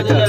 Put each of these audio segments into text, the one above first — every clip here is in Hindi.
उत्तरा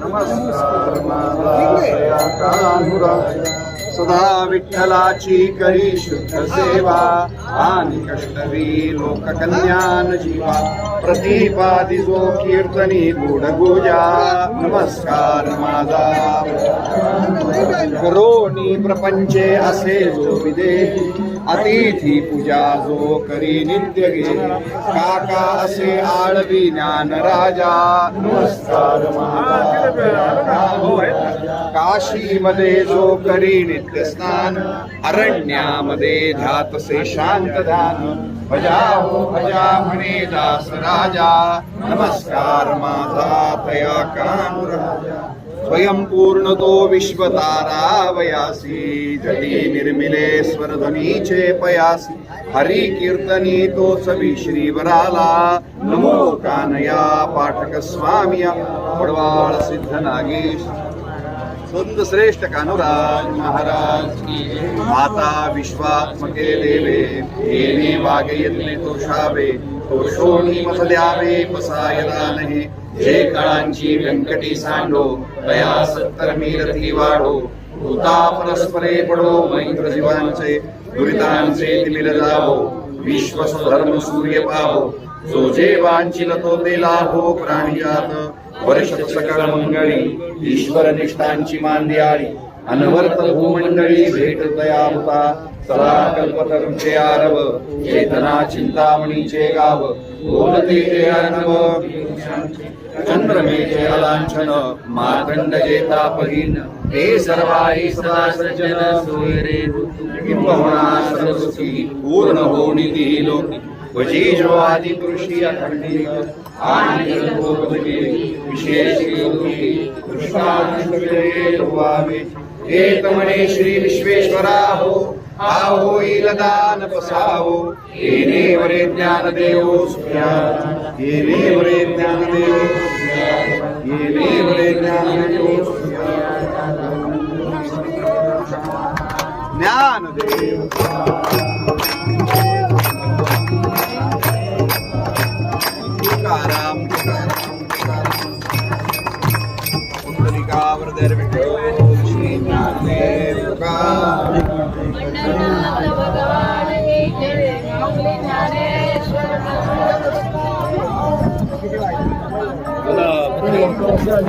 नमस्कार माझा कानुराज सदा विठ्ठलाची करी शुद्ध सेवा आणि कष्टवी लोककल्याण जीवा. प्रतिपादी जो कीर्तनी गोड गोजा नमस्कार माझा करोनी प्रपंचे असे जो विदेही अतिथी पूजा जो करी नित्य गे काका असे आळवी ज्ञान राजा। नमस्कार काशी मध्ये जो करी नित्य स्नान। अरण्यामध्ये ध्यातसे शांत ध्यान भजाहो भजा म्हणे दास राजा। नमस्कार माझा तया कानुराजा स्वयंपूर्ण तो विश्वतारा वयासी। जटी निर्मिले स्वरध्वनीचे पयासी हरी कीर्तनी तोच श्रीवराला। नमो कानया पाठक स्वामिया। पडवाळ सिद्ध नागेश। सुंद श्रेष्ठ कानुराज महाराज की। माता विश्वात्मके देवे येणे वागे यत्ने तो शावे तो शोणी मत द्यावे पसायला जे काळांची व्यंकटी सांडो तया सत्तर मीरती वाढो। भूता परस्परे पडो मैत्र जीवांचे दुरितांचे तिमिर जावो। विश्व धर्म सूर्य पाहो जो जे वांचिल तो ते लाभो प्राणिजात वर्ष सकळ मंगळी ईश्वर निष्ठांची मांदियाळी अनवर्त भूमंडळी भेट दयावता सदा कल्पतरुचे आरव चेतना चिंतामणीचे गाव बोलते ते अर्णव चंद्रमेचे अलांछन मातंड जेता पहिन हे सर्वाई सदा सज्जन सोयरे किंबहुना सरस्वती पूर्ण होणी निधी वजीरो आदि विशेष योगी कृष्णानंद वावे एकमणे श्री विश्वेश्वराहो आहो इलदान पसावो येने वरे ज्ञान देवो सुया. येने वरे ज्ञान देवो येने वरे ज्ञान देवो ज्ञान देव भगवान